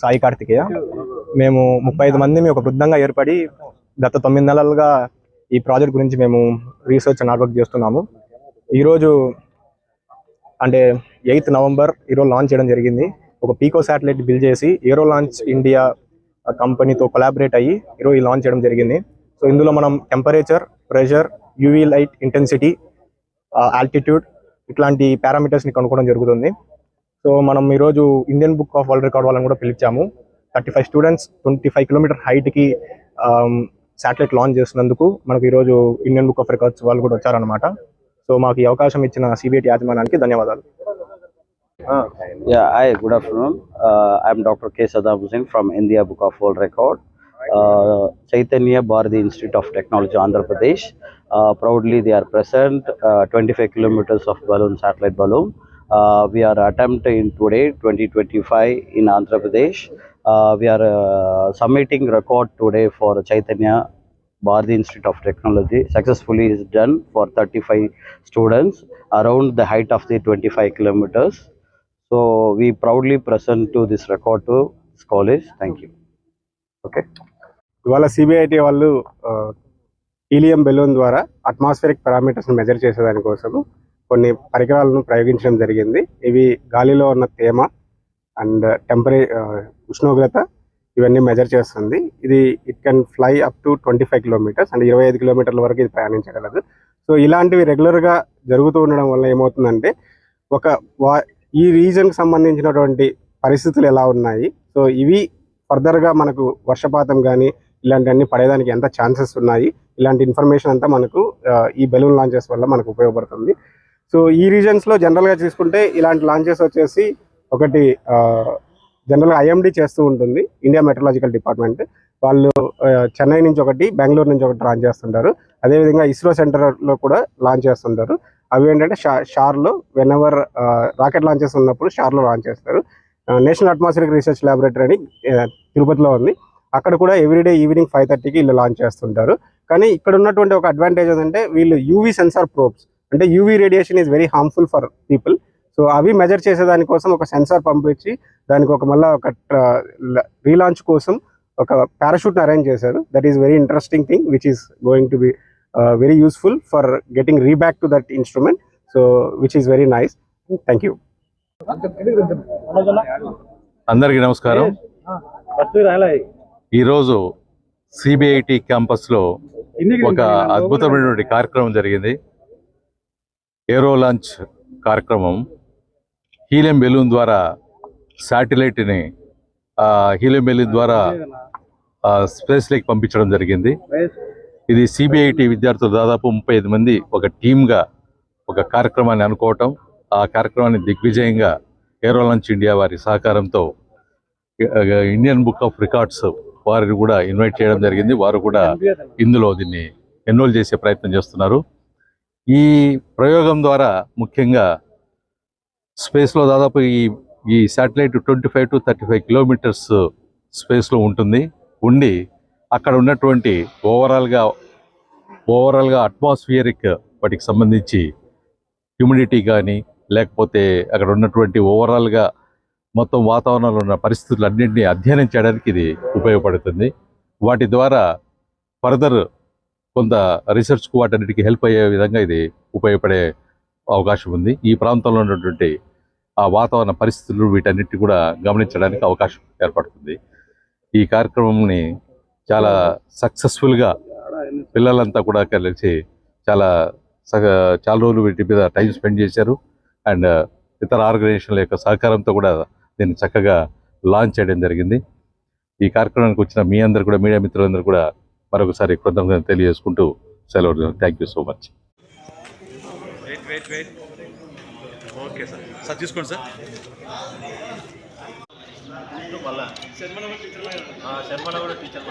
సాయి కార్తికేయ. మేము ముప్పై ఐదు మంది ఒక బృందంగా ఏర్పడి గత తొమ్మిది నెలలుగా ఈ ప్రాజెక్ట్ గురించి మేము రీసెర్చ్ అండ్ వర్క్ చేస్తున్నాము. ఈరోజు అంటే ఎయిత్ నవంబర్ ఈరోజు లాంచ్ చేయడం జరిగింది. ఒక పీకో శాటిలైట్ బిల్ చేసి ఏరో లాంచ్ ఇండియా కంపెనీతో కొలాబరేట్ అయ్యి ఈరోజు లాంచ్ చేయడం జరిగింది. సో ఇందులో మనం temperature pressure UV light intensity altitude ఇట్లాంటి పారామీటర్స్ని కనుక్కోవడం జరుగుతుంది. సో మనం ఈరోజు Indian book of world record వాళ్ళని కూడా పిలిచాము. Thirty five students twenty five kilometer హైట్కి satellite launch చేసినందుకు మనకు ఈరోజు ఇండియన్ బుక్ ఆఫ్ రికార్డ్స్ వాళ్ళు కూడా వచ్చారనమాట సో మాకు ఈ అవకాశం ఇచ్చిన సిబిఐటి యాజమానానికి ధన్యవాదాలు. I good afternoon. I'm doctor K Sadab Hussain from India book of world record Chaitanya Bharathi institute of technology Andhra Pradesh proudly they are present twenty five kilometers of balloon satellite balloon Uh, we are attempting today, 2025, in Andhra Pradesh. Uh, we are uh, submitting record today for Chaitanya Bharati Institute of Technology. Successfully is done for 35 students around the height of the 25 kilometers. So we proudly present to this record to this college. Thank you. Okay. ఇవాళ CBIT వాళ్ళు helium balloon ద్వారా atmospheric పారామీటర్స్ని measure చేసేదానికోసము కొన్ని పరికరాలను ప్రయోగించడం జరిగింది. ఇవి గాలిలో ఉన్న తేమ అండ్ టెంపరే ఉష్ణోగ్రత ఇవన్నీ మెజర్ చేస్తుంది. ఇది it can fly up to twenty five kilometers and ఇరవై ఐదు కిలోమీటర్ల వరకు ఇది ప్రయాణించగలదు. సో ఇలాంటివి రెగ్యులర్గా జరుగుతూ ఉండడం వల్ల ఏమవుతుందంటే ఒక వా ఈ రీజన్కి సంబంధించినటువంటి పరిస్థితులు ఎలా ఉన్నాయి? సో ఇవి ఫర్దర్గా మనకు వర్షపాతం కానీ ఇలాంటివన్నీ పడేదానికి ఎంత ఛాన్సెస్ ఉన్నాయి? ఇలాంటి ఇన్ఫర్మేషన్ అంతా మనకు ఈ బెలూన్ లాంచెస్ వల్ల మనకు ఉపయోగపడుతుంది. సో ఈ రీజన్స్లో జనరల్గా చూసుకుంటే ఇలాంటి లాంచెస్ వచ్చేసి ఒకటి జనరల్గా ఐఎండి చేస్తూ ఉంటుంది ఇండియా మెట్రలాజికల్ డిపార్ట్మెంట్ వాళ్ళు చెన్నై నుంచి ఒకటి బెంగళూరు నుంచి ఒకటి లాంచ్ చేస్తుంటారు. అదేవిధంగా ఇస్రో సెంటర్లో కూడా లాంచ్ చేస్తుంటారు. అవి ఏంటంటే షా షార్లో వెన్ఎవర్ రాకెట్ లాంచెస్ ఉన్నప్పుడు షార్లో లాంచ్ చేస్తారు. నేషనల్ అట్మాస్ఫిరిక్ రీసెర్చ్ ల్యాబొరేటరీ అని తిరుపతిలో ఉంది. అక్కడ కూడా ఎవ్రీడే ఈవినింగ్ ఫైవ్ థర్టీకి వీళ్ళు లాంచ్ చేస్తుంటారు. కానీ ఇక్కడ ఉన్నటువంటి ఒక అడ్వాంటేజ్ ఏంటంటే వీళ్ళు యూవీ సెన్సార్ ప్రోబ్స్ అంటే UV radiation is very harmful for people so అవి మెజర్ చేసేదానికోసం ఒక సెన్సార్ పంపించి దానికి ఒక మళ్ళీ ఒక రీలాంచ్ కోసం ఒక పారాషూట్ని అరేంజ్ చేశారు. That is very interesting thing which is going to be very useful for getting reback to that instrument so which is very nice thank you అందరికీ నమస్కారం. ఈరోజు సిబిఐటి క్యాంపస్లో ఒక అద్భుతమైనటువంటి కార్యక్రమం జరిగింది. ఏరో లాంచ్ కార్యక్రమం హీలియం బెలూన్ ద్వారా శాటిలైట్ని హీలియం బెలూన్ ద్వారా స్పేస్లోకి పంపించడం జరిగింది. ఇది సిబిఐటి విద్యార్థులు దాదాపు ముప్పై ఐదు మంది ఒక టీమ్గా ఒక కార్యక్రమాన్ని అనుకోవటం ఆ కార్యక్రమాన్ని దిగ్విజయంగా ఏరో లాంచ్ ఇండియా వారి సహకారంతో ఇండియన్ బుక్ ఆఫ్ రికార్డ్స్ వారిని కూడా ఇన్వైట్ చేయడం జరిగింది. వారు కూడా ఇందులో దీన్ని ఎన్రోల్ చేసే ప్రయత్నం చేస్తున్నారు. ఈ ప్రయోగం ద్వారా ముఖ్యంగా స్పేస్లో దాదాపు ఈ ఈ satellite twenty five to thirty five kilometers స్పేస్లో ఉంటుంది. ఉండి అక్కడ ఉన్నటువంటి ఓవరాల్గా ఓవరాల్గా అట్మాస్ఫియరిక్ వాటికి సంబంధించి హ్యూమిడిటీ కానీ లేకపోతే అక్కడ ఉన్నటువంటి ఓవరాల్గా మొత్తం వాతావరణంలో ఉన్న పరిస్థితులన్నింటినీ అధ్యయనం చేయడానికి ఇది ఉపయోగపడుతుంది. వాటి ద్వారా ఫర్దర్ కొంత రీసెర్చ్కు వాటన్నిటికీ హెల్ప్ అయ్యే విధంగా ఇది ఉపయోగపడే అవకాశం ఉంది. ఈ ప్రాంతంలో ఉన్నటువంటి ఆ వాతావరణ పరిస్థితులు వీటన్నిటి కూడా గమనించడానికి అవకాశం ఏర్పడుతుంది. ఈ కార్యక్రమంని చాలా సక్సెస్ఫుల్గా పిల్లలంతా కూడా కలిసి చాలా చాలా రోజులు వీటి మీద టైం స్పెండ్ చేశారు. అండ్ ఇతర ఆర్గనైజేషన్ల యొక్క సహకారంతో కూడా దీన్ని చక్కగా లాంచ్ చేయడం జరిగింది. ఈ కార్యక్రమానికి వచ్చిన మీ అందరు కూడా మీడియా మిత్రులందరూ కూడా మరొకసారి కృతజ్ఞతలు తెలియజేసుకుంటూ సెలవు thank you so much okay sir sir చూసుకోండి సార్ శర్మల కూడా టీచర్